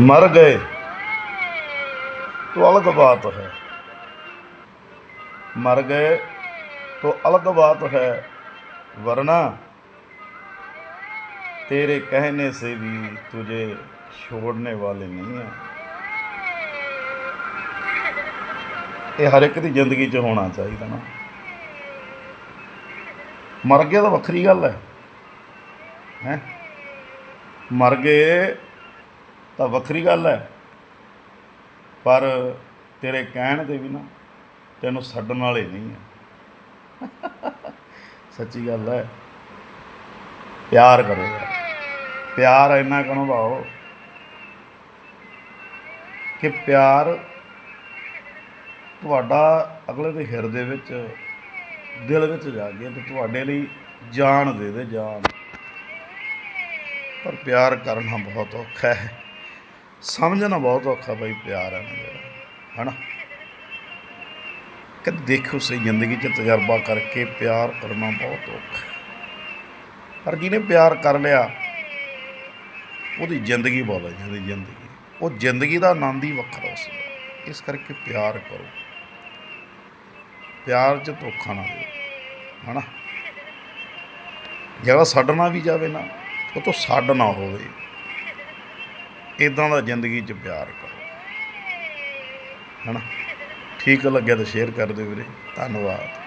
मर गए तो अलग बात है मर गए तो अलग बात है वरना तेरे कहने से भी तुझे छोड़ने वाले नहीं हैं ਇਹ ਹਰ ਇੱਕ ਦੀ ਜ਼ਿੰਦਗੀ 'ਚ ਹੋਣਾ ਚਾਹੀਦਾ ਨਾ ਮਰ ਗਿਆ ਤਾਂ ਵੱਖਰੀ ਗੱਲ ਹੈ ਹੈ ਮਰ ਗਏ ਤਾਂ ਵੱਖਰੀ ਗੱਲ ਹੈ। ਪਰ ਤੇਰੇ ਕਹਿਣ ਦੇ ਵੀ ਨਾ ਤੈਨੂੰ ਛੱਡਣ ਵਾਲੇ ਨਹੀਂ ਹੈ। ਸੱਚੀ ਗੱਲ ਹੈ। ਪਿਆਰ ਕਰੋ ਪਿਆਰ ਇੰਨਾ ਕੁ ਨਿਭਾਓ ਕਿ ਪਿਆਰ ਤੁਹਾਡਾ ਅਗਲੇ ਦੇ ਹਿਰਦੇ ਵਿੱਚ, ਦਿਲ ਵਿੱਚ ਜਾ ਗਿਆ ਤੇ ਤੁਹਾਡੇ ਲਈ ਜਾਨ ਦੇ ਦੇ ਜਾਨ। ਪਰ ਪਿਆਰ ਕਰਨਾ ਬਹੁਤ ਔਖਾ ਹੈ। ਸਮਝਣਾ ਬਹੁਤ ਔਖਾ ਬਈ ਪਿਆਰ ਹੈ ਨਾ ਜਿਹੜਾ, ਹਨਾ? ਕਿ ਦੇਖੋ ਸਹੀ ਜ਼ਿੰਦਗੀ 'ਚ ਤਜਰਬਾ ਕਰਕੇ ਪਿਆਰ ਕਰਨਾ ਬਹੁਤ ਔਖਾ ਪਰ ਜਿਹਨੇ ਪਿਆਰ ਕਰ ਲਿਆ, ਉਹਦੀ ਜ਼ਿੰਦਗੀ ਬਦਲ ਜਾਂਦੀ ਜ਼ਿੰਦਗੀ। ਉਹ ਜ਼ਿੰਦਗੀ ਦਾ ਆਨੰਦ ਹੀ ਵੱਖਰਾ ਉਸ ਦਾ। ਇਸ ਕਰਕੇ ਪਿਆਰ ਕਰੋ। ਪਿਆਰ 'ਚ ਧੋਖਾ ਨਾ ਦਿਓ, ਹਨਾ? ਜਿਹੜਾ ਛੱਡਣਾ ਵੀ ਜਾਵੇ ਨਾ, ਉਹ ਤੋਂ ਛੱਡ ਨਾ ਹੋਵੇ। ਇਦਾਂ ਦਾ ਜ਼ਿੰਦਗੀ 'ਚ ਪਿਆਰ ਕਰੋ। ਹਨਾ? ਠੀਕ ਲੱਗਿਆ ਤਾਂ ਸ਼ੇਅਰ ਕਰ ਦਿਓ ਵੀਰੇ। ਧੰਨਵਾਦ।